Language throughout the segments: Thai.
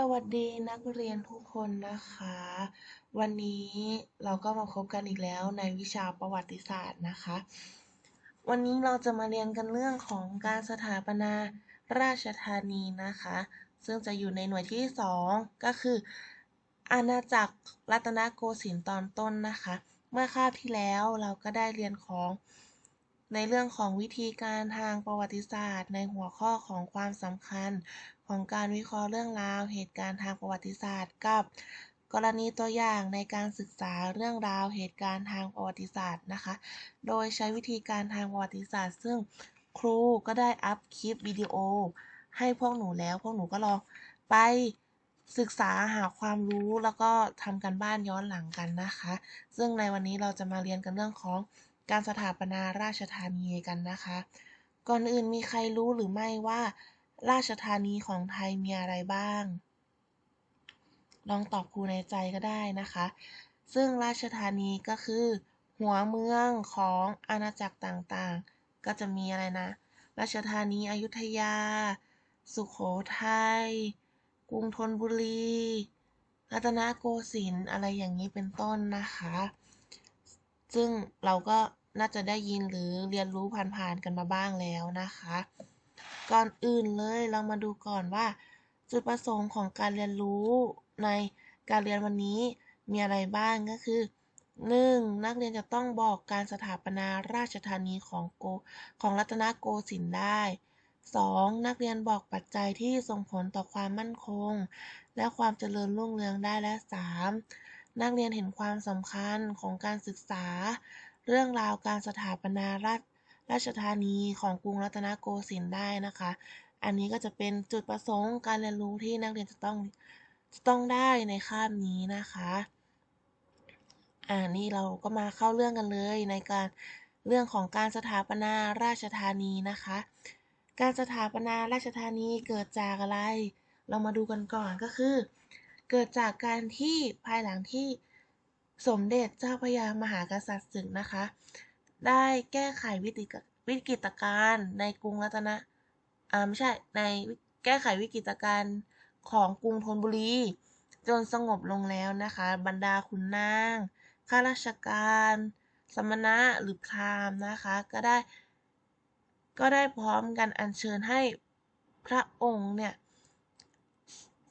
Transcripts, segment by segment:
สวัสดีนักเรียนทุกคนนะคะ วันนี้เราก็มาพบกันอีกแล้วในวิชาประวัติศาสตร์นะคะ วันนี้เราจะมาเรียนกันเรื่องของการสถาปนาราชธานีนะคะ ซึ่งจะอยู่ในหน่วยที่ 2 ก็คือ อาณาจักรรัตนโกสินทร์ตอนต้นนะคะ เมื่อคาบที่แล้วเราก็ได้เรียนของในเรื่องของวิธีการทางประวัติศาสตร์ ในหัวข้อของความสำคัญ ของการวิเคราะห์เรื่องราว เหตุการณ์ทางประวัติศาสตร์ กับ กรณีตัวอย่างในการศึกษาเรื่องราวเหตุการณ์ทางประวัติศาสตร์นะคะ โดยใช้วิธีการทางประวัติศาสตร์ ซึ่งครูก็ได้อัพคลิปวิดีโอ ให้พวกหนูแล้ว พวกหนูก็ลองไปศึกษาหาความรู้แล้วก็ทำกันบ้านย้อนหลังกันนะคะ ซึ่งในวันนี้เราจะมาเรียนกันเรื่องของการสถาปนาราชธานีกันนะคะ ก่อนอื่นมีใครรู้หรือไม่ว่า ราชธานีของไทยมีอะไรบ้าง ลองตอบครูในใจก็ได้นะคะ ซึ่งราชธานีก็คือ หัวเมืองของอาณาจักรต่างๆ ก็จะมีอะไรนะ ราชธานีอยุธยา สุขโขทัย กรุงธนบุรี รัตนโกสินทร์อะไรอย่างนี้เป็นต้นนะคะ ซึ่งเราก็น่าจะได้ยินหรือเรียนรู้ผ่านๆกันมาบ้างแล้วนะคะ ก่อนอื่นเลยเรามาดูก่อนว่า จุดประสงค์ของการเรียนรู้ในการเรียนวันนี้มีอะไรบ้างก็คือ 1. นักเรียนจะต้องบอกการสถาปนาราชธานีของโกของรัตนโกสินทร์ได้ 2. นักเรียนบอกปัจจัยที่ส่งผลต่อความมั่นคง และความเจริญรุ่งเรืองได้และ 3. นักเรียนเห็นความสำคัญของการศึกษา เรื่องราวการสถาปนาราช ราชธานีของกรุงรัตนโกสินทร์ได้นะคะ อันนี้ก็จะเป็นจุดประสงค์การเรียนรู้ที่นักเรียนจะต้องจะต้องได้ในคาบนี้นะคะอ่านี่เราก็มาเข้าเรื่องกันเลยในการเรื่องของการสถาปนาราชธานีนะคะ การสถาปนาราชธานีเกิดจากอะไร เรามาดูกันก่อนก็คือ เกิดจากการที่ภายหลังที่สมเด็จเจ้าพระยามหากษัตริย์ศึกนะคะ ได้แก้ไขวิกฤตวิกฤตการณ์ในกรุงรัตนอ่าไม่ใช่ในแก้ไขวิกฤตการณ์ของกรุงธนบุรี จนสงบลงแล้วนะคะ บรรดาขุนนางข้าราชการ สมณะหรือพราหมณ์นะคะ ก็ได้ ก็ได้พร้อมกันอัญเชิญให้พระองค์เนี่ย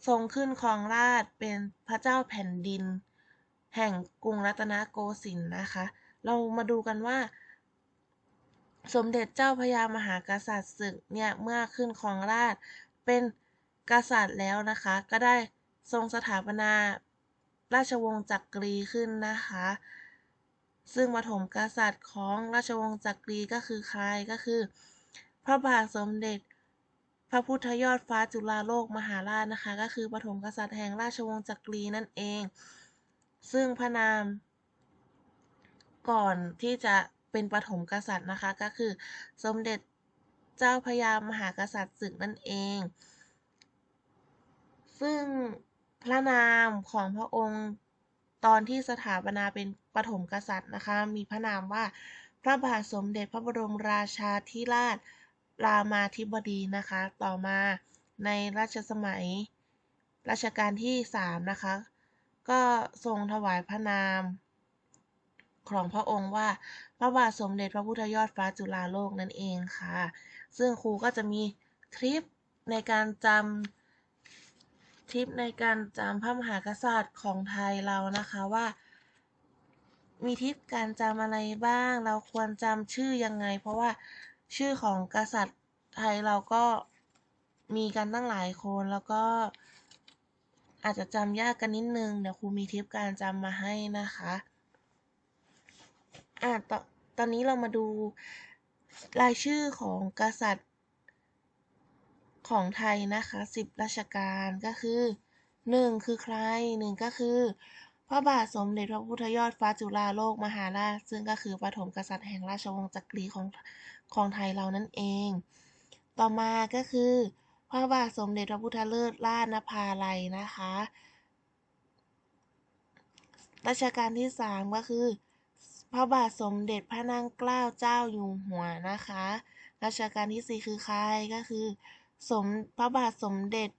ทรงขึ้นครองราชเป็นพระเจ้าแผ่นดิน แห่งกรุงรัตนโกสินทร์นะคะ เรามาดูกันว่า สมเด็จเจ้าพระยามหากษัตริย์ศึกเนี่ยเมื่อขึ้นครองราชเป็นกษัตริย์แล้วนะคะ ก็ได้ทรงสถาปนาราชวงศ์จักรีขึ้นนะคะ ซึ่งปฐมกษัตริย์ของราชวงศ์จักรีก็คือใครก็คือ พระบาทสมเด็จ พระพุทธยอดฟ้าจุฬาโลกมหาราชนะคะ ก็คือปฐมกษัตริย์แห่งราชวงศ์จักรีนั่นเอง ซึ่งพระนามก่อนที่จะ เป็นปฐมกษัตริย์นะคะก็คือ สมเด็จเจ้าพระยามหากษัตริย์ศึกนั่นเอง ซึ่งพระนามของพระองค์ตอนที่สถาปนาเป็นปฐมกษัตริย์นะคะ มีพระนามว่าพระบาทสมเด็จพระบรมราชาธิราชรามาธิบดีนะคะ ต่อมาในรัชสมัยรัชกาลที่ 3 นะคะ ก็ทรงถวายพระนาม ของพระองค์ว่าพระบาทสมเด็จพระพุทธยอดฟ้าจุฬาโลกนั่นเองค่ะ ซึ่งครูก็จะมีทริปในการจำทริปในการจำพระมหากษัตริย์ของไทยเรานะคะว่า มีทริปการจำอะไรบ้าง เราควรจำชื่อยังไง เพราะว่าชื่อของกษัตริย์ไทยเราก็มีกันตั้งหลายคนแล้วก็อาจจะจำยากกันนิดนึง เดี๋ยวครูมีทริปการจำมาให้นะคะ อะตตอนนี้เรามาดูรายชื่อของกษัตริย์ของไทยนะคะสิบราชการก็คือหนึ่งคือใครหนึ่งก็คือ พระบาทสมเด็จพระพุทธยอดฟ้าจุฬาโลกมหาราช ซึ่งก็คือปฐมกษัตริย์แห่งราชวงศ์จักรีของของไทยเรานั่นเอง ต่อมาก็คือ พระบาทสมเด็จพระพุทธเลิศราชนภาลัยนะคะรัชกาลที่สามก็คือ พระบาทสมเด็จพระนางเกล้าเจ้าอยู่หัวนะคะ รัชกาลที่สี่คือใครก็คือสมพระบาทสมเด็จ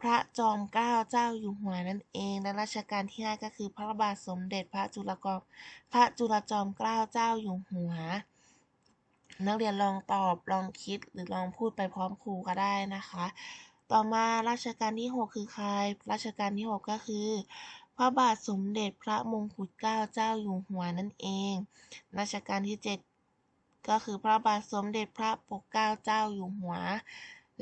พระจอมเกล้าเจ้าอยู่หัวนั่นเอง และรัชกาลที่ 5 ก็คือพระบาทสมเด็จพระจุลกรพระจุลจอมเกล้าเจ้าอยู่หัว นักเรียนลองตอบลองคิดหรือลองพูดไปพร้อมครูก็ได้นะคะ ต่อมารัชกาลที่ 6 คือใครรัชกาลที่ 6 ก็คือ พระบาทสมเด็จพระมงกุฎเกล้าเจ้าอยู่หัวนั่นเอง รัชกาลที่ 7 ก็คือพระบาทสมเด็จพระปกเกล้าเจ้าอยู่หัว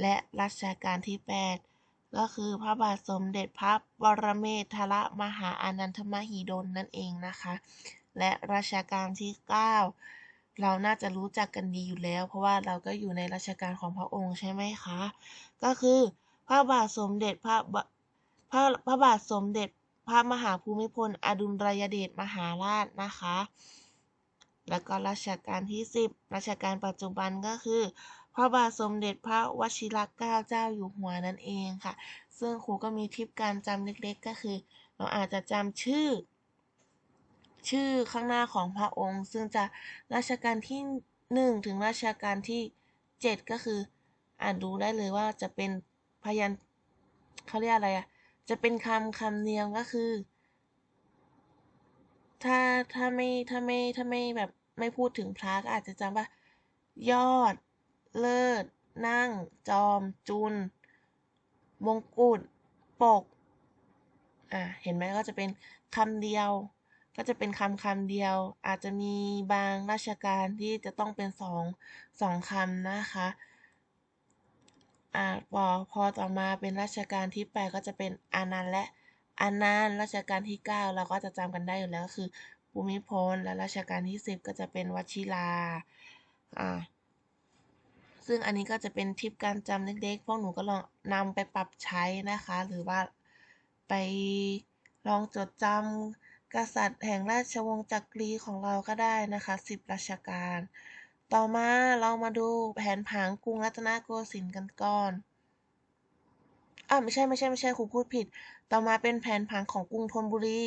และรัชกาลที่ 8 ก็คือพระบาทสมเด็จพระบรมธรมหาอานันทมหิดลนั่นเองนะคะ และรัชกาลที่ 9 เราน่าจะรู้จักกันดีอยู่แล้ว เพราะว่าเราก็อยู่ในรัชกาลของพระองค์ใช่ไหมคะ ก็คือพระบาทสมเด็จพระพระพระบาทสมเด็จ พระมหาภูมิพล อดุลยเดชมหาราชนะคะ แล้วก็รัชกาลที่ 10 รัชกาลปัจจุบันก็คือ พระบาทสมเด็จพระวชิรเกล้าเจ้าอยู่หัวนั่นเองค่ะ ซึ่งครูก็มีทิปการจำเล็กๆ ก็คือ เราอาจจะจำชื่อ ชื่อข้างหน้าของพระองค์ ซึ่งจะรัชกาลที่ 1 ถึงรัชกาลที่ 7 ก็คือ อ่านดูได้เลยว่าจะเป็นพยัญเขาเรียกอะไรอะ จะเป็นคำคำเนียมก็คือ ถ้าถ้าไม่ถ้าไม่ถ้าไม่แบบไม่พูดถึงพระก็อาจจะจำว่า ยอด เลิศ นั่ง จอม จุน มงกุฎปก อ่าเห็นไหมก็จะเป็นคำเดียว ก็จะเป็นคำคำเดียว อาจจะมีบางราชการที่จะต้องเป็นสองสองคำนะคะ อ่าพอพอต่อมาเป็นรัชกาลที่ 8 ก็จะเป็นอานันต์และอานันต์รัชกาลที่ 9 เราก็จะจำกันได้อยู่แล้วคือ ภูมิพลและรัชกาลที่ 10 ก็จะเป็นวชิราอ่าซึ่งอันนี้ก็จะเป็นทิปการจำเล็กๆ พวกหนูก็ลองนำไปปรับใช้นะคะ หรือว่าไปลองจดจำกษัตริย์แห่งราชวงศ์จักรีของเราก็ได้นะคะ 10รัชกาล ต่อมาเรามาดูแผนผังกรุงรัตนโกสินทร์กันก่อนอ่าไม่ใช่ไม่ใช่ไม่ใช่ครูพูดผิด ต่อมาเป็นแผนผังของกรุงธนบุรี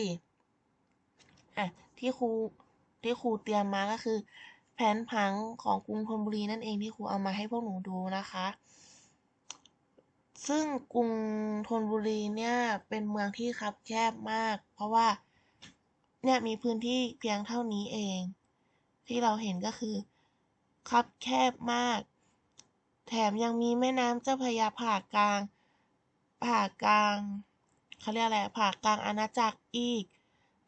อะที่ครูที่ครูเตรียมมาก็คือ แผนผังของกรุงธนบุรีนั่นเองที่ครูเอามาให้พวกหนูดูนะคะ ซึ่งกรุงธนบุรีเนี่ยเป็นเมืองที่คับแคบมาก เพราะว่าเนี่ยมีพื้นที่เพียงเท่านี้เอง ที่เราเห็นก็คือ คับแคบมาก แถมยังมีแม่น้ำเจ้าพระยาผ่ากลาง ผ่ากลางเขาเรียกอะไรผ่ากลางอาณาจักรอีก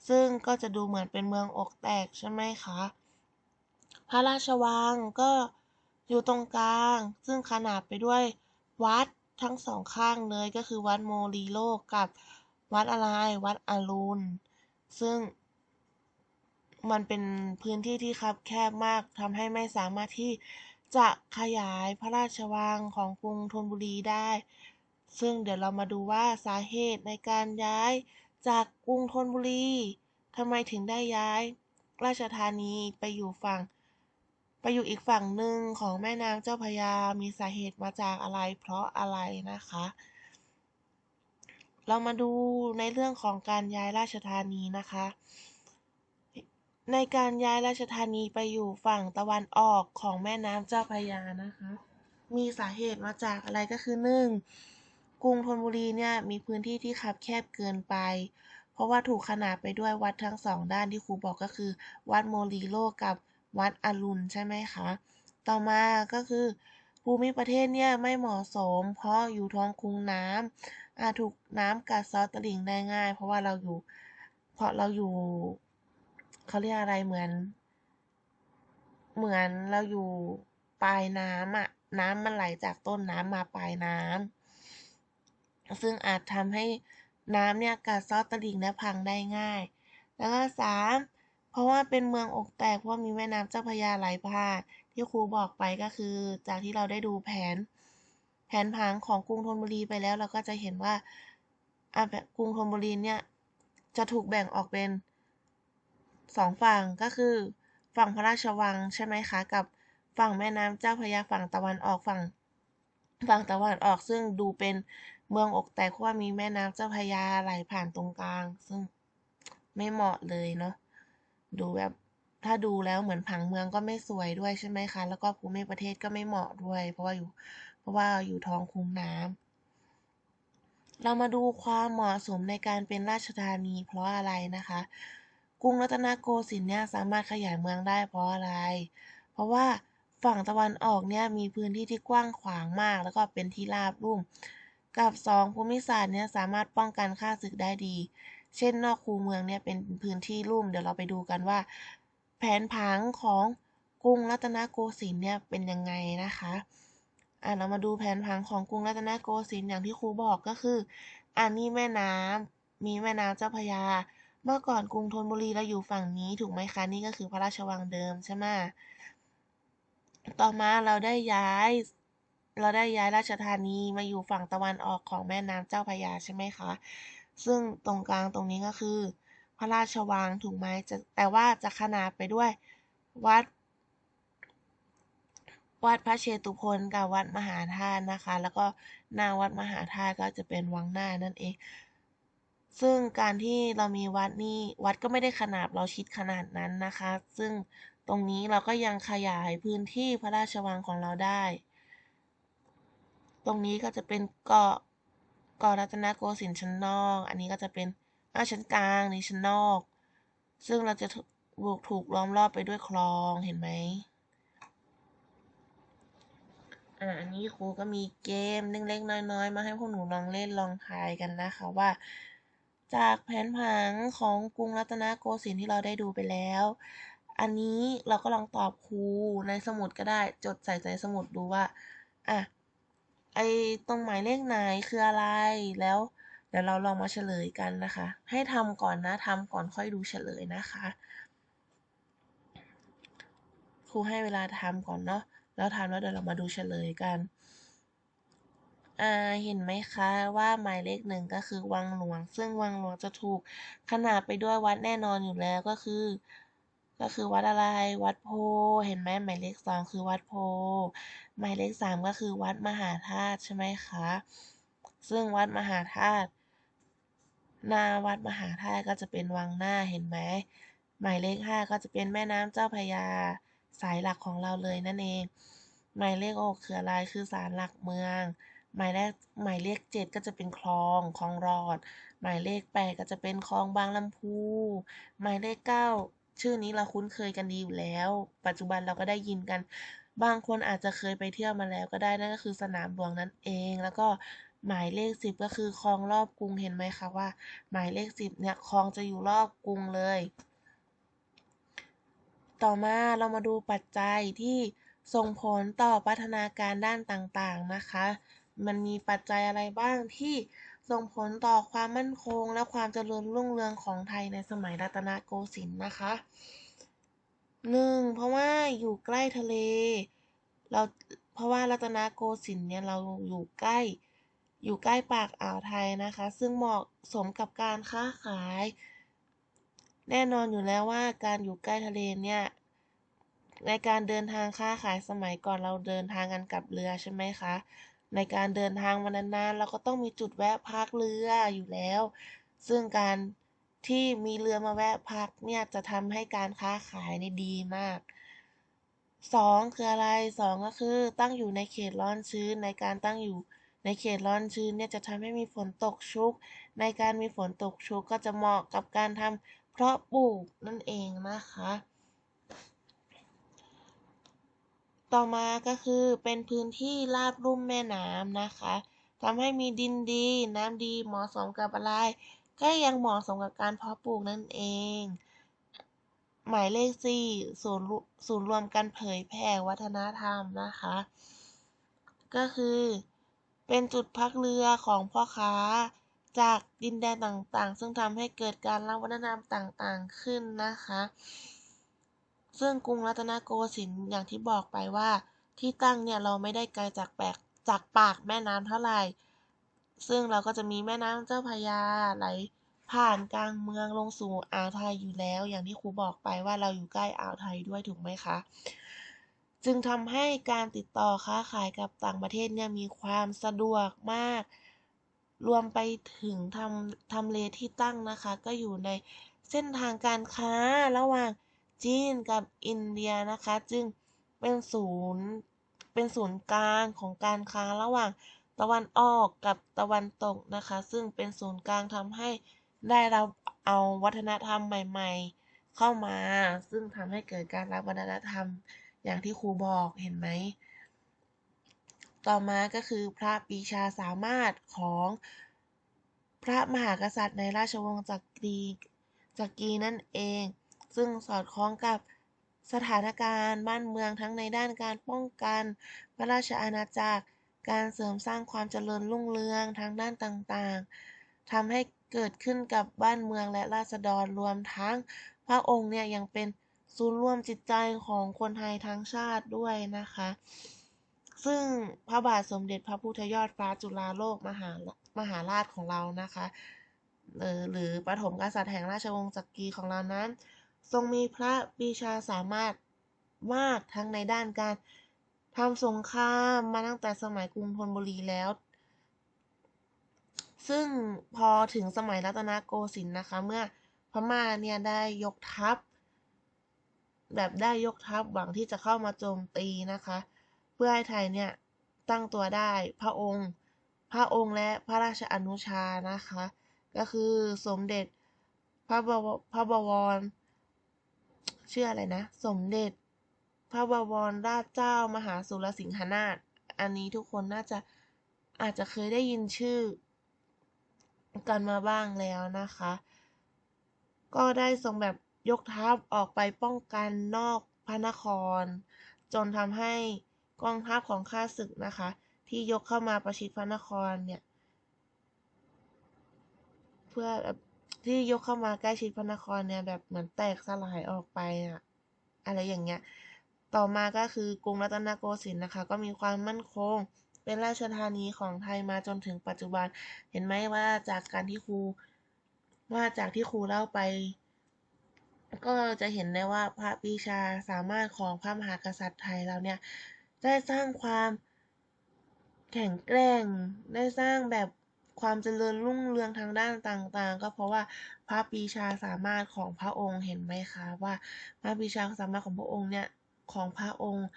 ซึ่งก็จะดูเหมือนเป็นเมืองอกแตกใช่ไหมคะ พระราชวังก็อยู่ตรงกลาง ซึ่งขนาบไปด้วยวัดทั้งสองข้างเลยก็คือวัดโมลีโลกกับวัดอะไรวัดอรุณซึ่ง มันเป็นพื้นที่ที่คับแคบมากทำให้ไม่สามารถที่จะขยายพระราชวังของกรุงธนบุรีได้ ซึ่งเดี๋ยวเรามาดูว่าสาเหตุในการย้ายจากกรุงธนบุรีทำไมถึงได้ย้าย ราชธานีไปอยู่ฝั่ง ไปอยู่อีกฝั่งหนึ่งของแม่น้ำเจ้าพยา มีสาเหตุมาจากอะไร เพราะอะไรนะคะ เรามาดูในเรื่องของการย้ายราชธานีนะคะ ในการย้ายราชธานีไปอยู่ฝั่งตะวันออกของแม่น้ำเจ้าพระยานะคะ มีสาเหตุมาจากอะไรก็คือหนึ่งกรุงธนบุรีเนี่ยมีพื้นที่ที่คับแคบเกินไป เพราะว่าถูกขนาบไปด้วยวัดทั้งสองด้านที่ครูบอกก็คือ วัดโมลีโลกับวัดอรุณใช่ไหมคะ ต่อมาก็คือภูมิประเทศเนี่ยไม่เหมาะสม เพราะอยู่ท้องคุ้งน้ำอาจถูกน้ำกัดเซาะตลิ่งได้ง่าย เพราะว่าเราอยู่ เพราะเราอยู่ เขาเรียกอะไรเหมือน เหมือนเราอยู่ปลายน้ำอะน้ำมันไหลจากต้นน้ำมาปลายน้ำซึ่งอาจทำให้น้ำเนี่ยกัดซาะตลิ่งและพังได้ง่าย แล้วก็สามเพราะว่าเป็นเมืองอกแตกเพราะมีแม่น้ำเจ้าพระยาไหลผ่านที่ครูบอกไปก็คือ จากที่เราได้ดูแผน แผนผังของกรุงธนบุรีไปแล้ว เราก็จะเห็นว่าอะกรุงธนบุรีเนี่ยจะถูกแบ่งออกเป็น สองฝั่งก็คือ ฝั่งพระราชวังใช่ไหมคะ กับฝั่งแม่น้ำเจ้าพระยาฝั่งตะวันออกฝั่งฝั่งตะวันออกซึ่งดูเป็นเมืองอกแตกเพราะว่ามีแม่น้ำเจ้าพระยาไหลผ่านตรงกลาง ซึ่งไม่เหมาะเลยเนาะดูแบบถ้าดูแล้วเหมือนผังเมืองก็ไม่สวยด้วยใช่ไหมคะ แล้วก็ภูมิประเทศก็ไม่เหมาะด้วย เพราะว่าอยู่ เพราะว่าอยู่ท้องคุ้งน้ำเรามาดูความเหมาะสมในการเป็นราชธานีเพราะอะไรนะคะ กรุงรัตนโกสินทร์เนี่ยสามารถขยายเมืองได้เพราะอะไร เพราะว่าฝั่งตะวันออกเนี่ยมีพื้นที่ที่กว้างขวางมาก แล้วก็เป็นที่ราบรุ่ม กับสองภูมิศาสตร์เนี่ยสามารถป้องกันค่าศึกได้ดี เช่น นอกคูเมืองเนี่ยเป็นพื้นที่ลุ่ม เดี๋ยวเราไปดูกันว่า แผนผังของกรุงรัตนโกสินทร์เนี่ยเป็นยังไงนะคะอะเรามาดูแผนผังของกรุงรัตนโกสินทร์อย่างที่ครูบอกก็คือ อันนี้แม่น้ำมีแม่น้ำเจ้าพระยา เมื่อก่อนกรุงธนบุรีเราอยู่ฝั่งนี้ถูกไหมคะนี่ก็คือพระราชวังเดิมใช่ไหมต่อมาเราได้ย้าย เราได้ย้ายราชธานีมาอยู่ฝั่งตะวันออกของแม่น้ำเจ้าพระยาใช่ไหมคะ ซึ่งตรงกลางตรงนี้ก็คือ พระราชวังถูกไหมจะแต่ว่าจะขนานไปด้วยวัด วัดพระเชตุพนกับวัดมหาธาตุนะคะ แล้วก็หน้าวัดมหาธาตุก็จะเป็นวังหน้านั่นเอง ซึ่งการที่เรามีวัดนี่วัดก็ไม่ได้ขนาดเราชิดขนาดนั้นนะคะ ซึ่งตรงนี้เราก็ยังขยายพื้นที่พระราชวังของเราได้ ตรงนี้ก็จะเป็นเกาะเกาะรัตนโกสินทร์ชั้นนอก อันนี้ก็จะเป็นอ้าชั้นกลางนี่ชั้นนอก ซึ่งเราจะถูกถูกล้อมรอบไปด้วยคลองเห็นไหมอ่าอันนี้ครูก็มีเกมเล็กๆน้อยๆ มาให้พวกหนูลองเล่นลองทายกันนะคะว่า จากแผนผังของกรุงรัตนโกสินทร์ที่เราได้ดูไปแล้ว อันนี้เราก็ลองตอบครูในสมุดก็ได้ จดใส่ใจสมุดดูว่า อะ ไอตรงหมายเลขไหนคืออะไร แล้ว เดี๋ยวเราลองมาเฉลยกันนะคะ ให้ทำก่อนนะทำก่อนค่อยดูเฉลยนะคะ ครูให้เวลาทำก่อนเนาะ แล้วทำแล้วเดี๋ยวเรามาดูเฉลยกัน อ่าเห็นไหมคะว่าหมายเลขหนึ่งก็คือวังหลวง ซึ่งวังหลวงจะถูกขนานไปด้วยวัดแน่นอนอยู่แล้วก็คือ ก็คือวัดอะไรวัดโพ เห็นไหมหมายเลขสองคือวัดโพ หมายเลขสามก็คือวัดมหาธาตุใช่ไหมคะซึ่งวัดมหาธาตุหน้าวัดมหาธาตุก็จะเป็นวังหน้าเห็นไหมหมายเลขห้าก็จะเป็นแม่น้ำเจ้าพยาสายหลักของเราเลยนั่นเอง หมายเลขหกคืออะไรคือศาลหลักเมือง หมายเลขหมายเลขเจ็ดก็จะเป็นคลองคลองรอด หมายเลขแปดก็จะเป็นคลองบางลำพู หมายเลขเก้าชื่อนี้เราคุ้นเคยกันดีอยู่แล้ว ปัจจุบันเราก็ได้ยินกัน บางคนอาจจะเคยไปเที่ยวมาแล้วก็ได้นั่นก็คือสนามหลวงนั่นเอง แล้วก็หมายเลขสิบก็คือคลองรอบกรุงเห็นไหมคะว่า หมายเลขสิบเนี่ยคลองจะอยู่รอบกรุงเลย ต่อมาเรามาดูปัจจัยที่ส่งผลต่อพัฒนาการด้านต่างๆนะคะ มันมีปัจจัยอะไรบ้างที่ส่งผลต่อความมั่นคง และความเจริญรุ่งเรืองของไทยในสมัยรัตนโกสินทร์นะคะหนึ่งเพราะว่าอยู่ใกล้ทะเล เราเพราะว่ารัตนโกสินทร์เนี่ยเราอยู่ใกล้ อยู่ใกล้ปากอ่าวไทยนะคะ ซึ่งเหมาะสมกับการค้าขาย แน่นอนอยู่แล้วว่าการอยู่ใกล้ทะเลเนี่ยในการเดินทางค้าขายสมัยก่อนเราเดินทางกันกับเรือใช่ไหมคะ ในการเดินทางมานานๆเราก็ต้องมีจุดแวะพักเรืออยู่แล้ว ซึ่งการที่มีเรือมาแวะพักเนี่ยจะทำให้การค้าขายนี่ดีมากสองคืออะไรสองก็คือตั้งอยู่ในเขตร้อนชื้นในการตั้งอยู่ในเขตร้อนชื้นเนี่ยจะทำให้มีฝนตกชุก ในการมีฝนตกชุกก็จะเหมาะกับการทำเพราะปลูกนั่นเองนะคะ ต่อมาก็คือเป็นพื้นที่ราบลุ่มแม่น้ำนะคะทำให้มีดินดี น้ำดีเหมาะสมกับอะไร ก็ยังเหมาะสมกับการเพาะปลูกนั่นเอง หมายเลขสี่ศูนย์ศูนย์รวมการเผยแผ่วัฒนธรรมนะคะ ก็คือเป็นจุดพักเรือของพ่อค้าจากดินแดนต่างๆ ซึ่งทำให้เกิดการรับวัฒนธรรมต่างๆขึ้นนะคะ ซึ่งกรุงรัตนโกสินทร์อย่างที่บอกไปว่า ที่ตั้งเนี่ยเราไม่ได้ไกลจากแปกจากปากแม่น้ำเท่าไหร่ ซึ่งเราก็จะมีแม่น้ำเจ้าพระยาไหลผ่านกลางเมืองลงสู่อ่าวไทยอยู่แล้ว อย่างที่ครูบอกไปว่าเราอยู่ใกล้อ่าวไทยด้วยถูกไหมคะ จึงทำให้การติดต่อค้าขายกับต่างประเทศเนี่ยมีความสะดวกมาก รวมไปถึงทำทำเลที่ตั้งนะคะ ก็อยู่ในเส้นทางการค้าระหว่าง จีนกับอินเดียนะคะ จึงเป็นศูนย์เป็นศูนย์กลางของการค้าระหว่างตะวันออกกับตะวันตกนะคะ ซึ่งเป็นศูนย์กลางทำให้ได้รับเอาวัฒนธรรมใหม่ ๆ เข้ามา ซึ่งทำให้เกิดการรับวัฒนธรรมอย่างที่ครูบอกเห็นไหม ต่อมาก็คือพระปีชาสามารถของพระมหากษัตริย์ในราชวงศ์จักรีจักรีนั่นเอง ซึ่งสอดคล้องกับสถานการณ์บ้านเมืองทั้งในด้านการป้องกันพระราชอาณาจักร การเสริมสร้างความเจริญรุ่งเรืองทางด้านต่างๆทำให้เกิดขึ้นกับบ้านเมืองและราษฎรรวมทั้งพระองค์เนี่ยยังเป็นศูนย์รวมจิตใจของคนไทยทั้งชาติด้วยนะคะ ซึ่งพระบาทสมเด็จพระพุทธยอดฟ้าจุฬาโลกมหามหาราชของเรานะคะหรือหรือปฐมกษัตริย์แห่งราชวงศ์จักรีของเรานั้น ทรงมีพระปีชาสามารถมากทั้งในด้านการทำสงครามมาตั้งแต่สมัยกรุงธนบุรีแล้ว ซึ่งพอถึงสมัยรัตนโกสินทร์นะคะ เมื่อพม่าเนี่ยได้ยกทัพ แบบได้ยกทัพหวังที่จะเข้ามาโจมตีนะคะ เพื่อให้ไทยเนี่ยตั้งตัวได้พระองค์ พระองค์และพระราชอนุชานะคะ ก็คือสมเด็จพระบพระบวร ชื่ออะไรนะ สมเด็จ พระบวรราชเจ้ามหาสุรสิงหนาถอันนี้ทุกคนน่าจะอาจจะเคยได้ยินชื่อ กันมาบ้างแล้วนะคะ ก็ได้ทรงแบบยกทัพออกไปป้องกันนอกพระนคร จนทำให้กองทัพของข้าศึกนะคะ ที่ยกเข้ามาประชิดพระนครเนี่ย เพื่อแบบ ที่ยกเข้ามาใกล้ชิดพระนครเนี่ยแบบเหมือนแตกสลายออกไปอะอะไรอย่างเงี้ย ต่อมาก็คือกรุงรัตนโกสินทร์นะคะ ก็มีความมั่นคง เป็นราชธานีของไทยมาจนถึงปัจจุบัน เห็นไหมว่าจากการที่ครูว่าจากที่ครูเล่าไป ก็จะเห็นได้ว่าพระปีชาสามารถของพระมหากษัตริย์ไทยเราเนี่ย ได้สร้างความแข็งแกร่งได้สร้างแบบ ความเจริญรุ่งเรืองทางด้านต่างๆ ก็เพราะว่าพระปีชาสามารถของพระองค์เห็นไหมคะว่าพระปีชาสามารถของพระองค์เนี่ยของพระองค์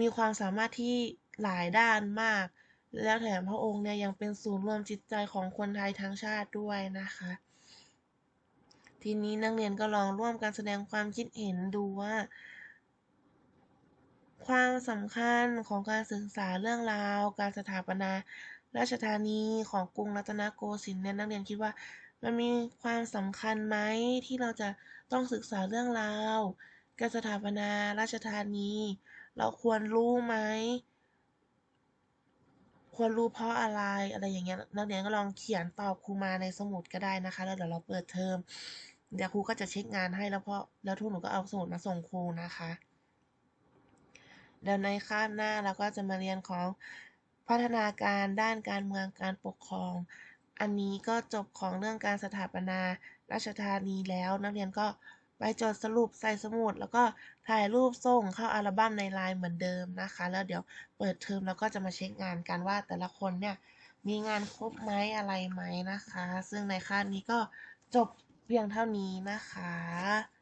มีความสามารถที่หลายด้านมาก แล้วแถมพระองค์เนี่ยยังเป็นศูนย์รวมจิตใจของคนไทยทั้งชาติด้วยนะคะ ทีนี้นักเรียนก็ลองร่วมกันแสดงความคิดเห็นดูว่าความสำคัญของการศึกษาเรื่องราว การสถาปนา ราชธานีของกรุงรัตนโกสินทร์เนี่ยนักเรียนคิดว่า มันมีความสำคัญไหมที่เราจะต้องศึกษาเรื่องราวการสถาปนาราชธานี เราควรรู้ไหมควรรู้เพราะอะไรอะไรอย่างเงี้ยนักเรียนก็ลองเขียนตอบครูมาในสมุดก็ได้นะคะ แล้วเดี๋ยวเราเปิดเทอมเดี๋ยวครูก็จะเช็คงานให้แล้วเพราะแล้วทุกหนูก็เอาสมุดมาส่งครูนะคะเดี๋ยวในคาบหน้าเราก็จะมาเรียนของ พัฒนาการด้านการเมืองการปกครอง อันนี้ก็จบของเรื่องการสถาปนาราชธานีแล้ว นักเรียนก็ไปจดสรุปใส่สมุด แล้วก็ถ่ายรูปส่งเข้าอัลบั้มในไลน์เหมือนเดิมนะคะ แล้วเดี๋ยวเปิดเทอมแล้วก็จะมาเช็คงานกันว่าแต่ละคนเนี่ยมีงานครบไหมอะไรไหมนะคะ ซึ่งในคาบนี้ก็จบเพียงเท่านี้นะคะ